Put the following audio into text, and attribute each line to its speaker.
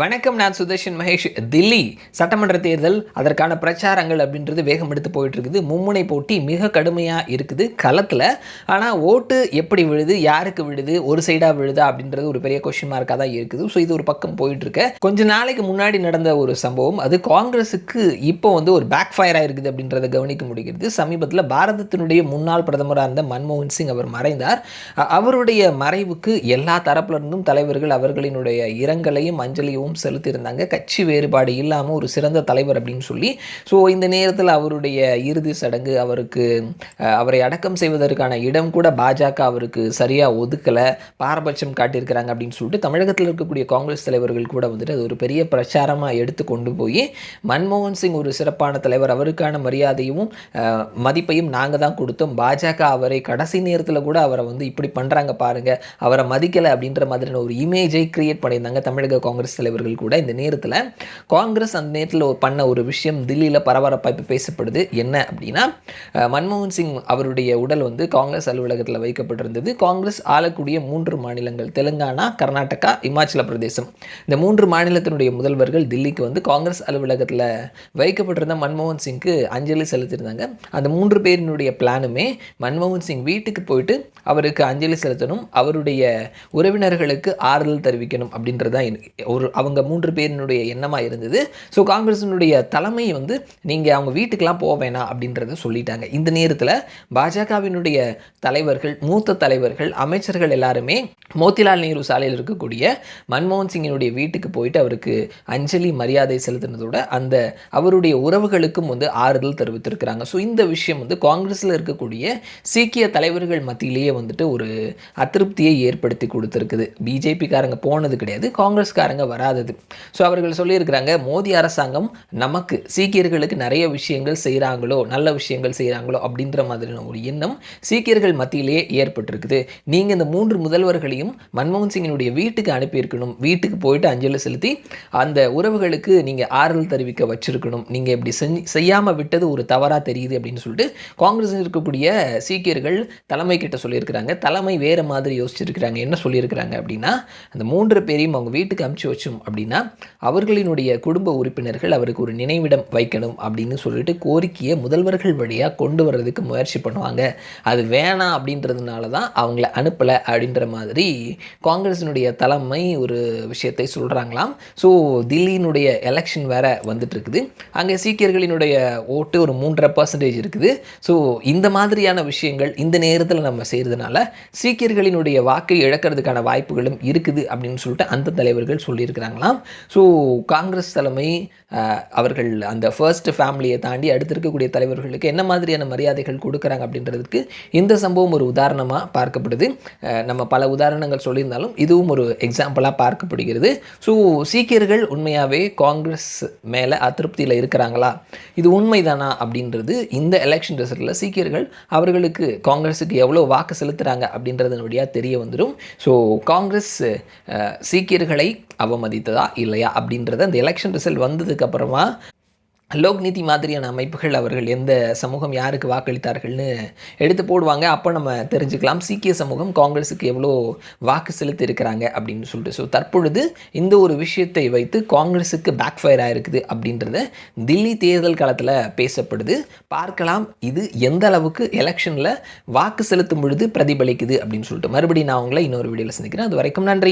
Speaker 1: வணக்கம் நான் சுதர்ஷன் மகேஷ். தில்லி சட்டமன்ற தேர்தல் அதற்கான பிரச்சாரங்கள் அப்படின்றது வேகம் எடுத்து போயிட்டு இருக்குது மும்முனை போட்டி மிக கடுமையாக இருக்குது களத்தில். ஆனால் ஓட்டு எப்படி விழுது யாருக்கு விழுது ஒரு சைடாக விழுதா அப்படின்றது ஒரு பெரிய கொஷின் மார்க்காக தான் இருக்குது. ஸோ இது ஒரு பக்கம் போயிட்டு இருக்க கொஞ்ச நாளைக்கு முன்னாடி நடந்த ஒரு சம்பவம். அது காங்கிரஸுக்கு இப்போ வந்து ஒரு பேக் ஃபயர் ஆயிருக்குது அப்படின்றத கவனிக்க முடிகிறது. சமீபத்தில் பாரதத்தினுடைய முன்னாள் பிரதமராக இருந்த மன்மோகன் சிங் அவர் மறைந்தார். அவருடைய மறைவுக்கு எல்லா தரப்புல இருந்தும் தலைவர்கள் அவர்களினுடைய இரங்கலையும் அஞ்சலியும் செலுத்தியிருந்தாங்க. கட்சி வேறுபாடு இல்லாமல் ஒரு சிறந்த தலைவர் அப்படின்னு சொல்லி. ஸோ இந்த நேரத்தில் அவருடைய இறுதி சடங்கு அவருக்கு அவரை அடக்கம் செய்வதற்கான இடம் கூட பாஜக அவருக்கு சரியாக ஒதுக்கலை. பாரபட்சம் காட்டியிருக்கிறாங்க அப்படின்னு சொல்லிட்டு தமிழகத்தில் இருக்கக்கூடிய காங்கிரஸ் தலைவர்கள் கூட வந்துட்டு அது ஒரு பெரிய பிரச்சாரமாக எடுத்து கொண்டு போய் மன்மோகன் சிங் ஒரு சிறப்பான தலைவர். அவருக்கான மரியாதையும் மதிப்பையும் நாங்கள் தான் கொடுத்தோம். பாஜக அவரை கடைசி நேரத்தில் கூட அவரை வந்து இப்படி பண்ணுறாங்க பாருங்க. அவரை மதிக்கலை அப்படின்ற மாதிரியான ஒரு இமேஜை கிரியேட் பண்ணியிருந்தாங்க தமிழக காங்கிரஸ் தலைவர். தலைவர்கள் கூட இந்த நேரத்தில் காங்கிரஸ் அந்த நேரத்தில் பண்ண ஒரு விஷயம் தில்லியில் பரபரப்பாக இப்போ பேசப்படுது என்ன அப்படின்னா மன்மோகன் சிங் அவருடைய உடல் வந்து காங்கிரஸ் அலுவலகத்தில் வைக்கப்பட்டிருந்தது. காங்கிரஸ் ஆளக்கூடிய மூன்று மாநிலங்கள் தெலுங்கானா கர்நாடகா இமாச்சல பிரதேசம். இந்த மூன்று மாநிலத்தினுடைய முதல்வர்கள் தில்லிக்கு வந்து காங்கிரஸ் அலுவலகத்தில் வைக்கப்பட்டிருந்த மன்மோகன் சிங்க்கு அஞ்சலி செலுத்தியிருந்தாங்க. அந்த மூன்று பேரினுடைய பிளானுமே மன்மோகன் சிங் வீட்டுக்கு போயிட்டு அவருக்கு அஞ்சலி செலுத்தணும் அவருடைய உறவினர்களுக்கு ஆறுதல் தெரிவிக்கணும் அப்படின்றது தான் ஒரு அவங்க மூன்று பேரினுடைய எண்ணமாக இருந்தது. ஸோ காங்கிரஸினுடைய தலைமை வந்து நீங்கள் அவங்க வீட்டுக்கெல்லாம் போக வேணாம் அப்படின்றத சொல்லிட்டாங்க. இந்த நேரத்தில் பாஜகவினுடைய தலைவர்கள் மூத்த தலைவர்கள் அமைச்சர்கள் எல்லாருமே மோத்திலால் நேரு சாலையில் இருக்கக்கூடிய மன்மோகன் சிங்கினுடைய வீட்டுக்கு போயிட்டு அவருக்கு அஞ்சலி மரியாதை செலுத்தினதோட அந்த அவருடைய உறவுகளுக்கும் வந்து ஆறுதல் தெரிவித்திருக்கிறாங்க. ஸோ இந்த விஷயம் வந்து காங்கிரஸில் இருக்கக்கூடிய சீக்கிய தலைவர்கள் மத்தியிலேயே வந்துட்டு ஒரு அதிருப்தியை ஏற்படுத்தி கொடுத்துருக்குது. பிஜேபிக்காரங்க போனது கிடையாது காங்கிரஸ்காரங்க வராதது ஸோ அவர்கள் சொல்லியிருக்கிறாங்க மோடி அரசாங்கம் நமக்கு சீக்கியர்களுக்கு நிறைய விஷயங்கள் செய்கிறாங்களோ நல்ல விஷயங்கள் செய்கிறாங்களோ அப்படின்ற மாதிரியான ஒரு எண்ணம் சீக்கியர்கள் மத்தியிலேயே ஏற்பட்டிருக்குது. நீங்கள் இந்த மூன்று முதல்வர்களையும் மன்மோகன் சிங்கினுடைய வீட்டுக்கு அனுப்பியிருக்கணும். வீட்டுக்கு போயிட்டு அஞ்சலி செலுத்தி அந்த உறவுகளுக்கு நீங்கள் ஆறுதல் தெரிவிக்க வச்சிருக்கணும். நீங்கள் இப்படி செஞ்சு செய்யாமல் விட்டது ஒரு தவறாக தெரியுது அப்படின்னு சொல்லிட்டு காங்கிரஸ் இருக்கக்கூடிய சீக்கியர்கள் தலைமை கிட்ட சொல்லியிருக்கிறாங்க. தலைமை வேறு மாதிரி யோசிச்சிருக்கிறாங்க. என்ன சொல்லியிருக்கிறாங்க அப்படின்னா அந்த மூன்று பேரையும் அவங்க வீட்டுக்கு அமுச்சு வச்சோம் அப்படின்னா அவர்களினுடைய குடும்ப உறுப்பினர்கள் அவருக்கு ஒரு நினைவிடம் வைக்கணும் அப்படின்னு சொல்லிட்டு கோரிக்கையை முதல்வர்கள் வழியாக கொண்டு வர்றதுக்கு முயற்சி பண்ணுவாங்க. அது வேணாம் அப்படின்றதுனால தான் அவங்கள அனுப்பலை அப்படின்ற மாதிரி காங்கிரஸினுடைய தலைமை ஒரு விஷயத்தை சொல்கிறாங்களாம் ஸோ தில்லியினுடைய எலெக்ஷன் வேற வந்துட்டு இருக்குது அங்கே சீக்கியர்களினுடைய ஓட்டு ஒரு மூன்றரை பர்சன்டேஜ் இருக்குது. ஸோ இந்த மாதிரியான விஷயங்கள் இந்த நேரத்தில் நம்ம செய்கிறதுனால சீக்கியர்களினுடைய வாக்கை இழக்கிறதுக்கான வாய்ப்புகளும் இருக்குது அப்படின்னு சொல்லிட்டு அந்த தலைவர்கள் சொல்லியிருக்கிறாங்க. சொல்லியிருக்கிறாங்களாம் ஸோ காங்கிரஸ் தலைமை அவர்கள் அந்த ஃபர்ஸ்ட் ஃபேமிலியை தாண்டி அடுத்து இருக்கக்கூடிய தலைவர்களுக்கு என்ன மாதிரியான மரியாதைகள் கொடுக்குறாங்க அப்படின்றதுக்கு இந்த சம்பவம் ஒரு உதாரணமாக பார்க்கப்படுது. நம்ம பல உதாரணங்கள் சொல்லியிருந்தாலும் இதுவும் ஒரு எக்ஸாம்பிளாக பார்க்கப்படுகிறது. ஸோ சீக்கியர்கள் உண்மையாகவே காங்கிரஸ் மேலே அதிருப்தியில் இருக்கிறாங்களா? இது உண்மைதானா அப்படின்றது இந்த எலெக்ஷன் ரிசல்ட்டில் சீக்கியர்கள் அவர்களுக்கு காங்கிரஸுக்கு எவ்வளோ வாக்கு செலுத்துகிறாங்க அப்படின்றதன் வழியாக தெரிய வந்துடும் ஸோ காங்கிரஸ் சீக்கியர்களை அவமதித்ததா இல்லையா அப்படின்றத அந்த எலெக்ஷன் ரிசல்ட் வந்ததுக்கு அப்புறமா லோக்நீதி மாதிரியான அமைப்புகள் அவர்கள் எந்த சமூகம் யாருக்கு வாக்களித்தார்கள்னு எடுத்து போடுவாங்க. அப்போ நம்ம தெரிஞ்சுக்கலாம். சீக்கிய சமூகம் காங்கிரஸுக்கு எவ்வளோ வாக்கு செலுத்தி இருக்கிறாங்க அப்படின்னு சொல்லிட்டு. ஸோ தற்பொழுது இந்த ஒரு விஷயத்தை வைத்து காங்கிரஸுக்கு பேக் ஃபயர் ஆகிருக்குது அப்படின்றத தில்லி தேர்தல் காலத்தில் பேசப்படுது. பார்க்கலாம் இது எந்த அளவுக்கு எலெக்ஷனில் வாக்கு செலுத்தும் பொழுது பிரதிபலிக்குது அப்படின்னு சொல்லிட்டு. மறுபடியும் நான் உங்களை இன்னொரு வீடியோவில் சந்திக்கிறேன். அது வரைக்கும் நன்றி.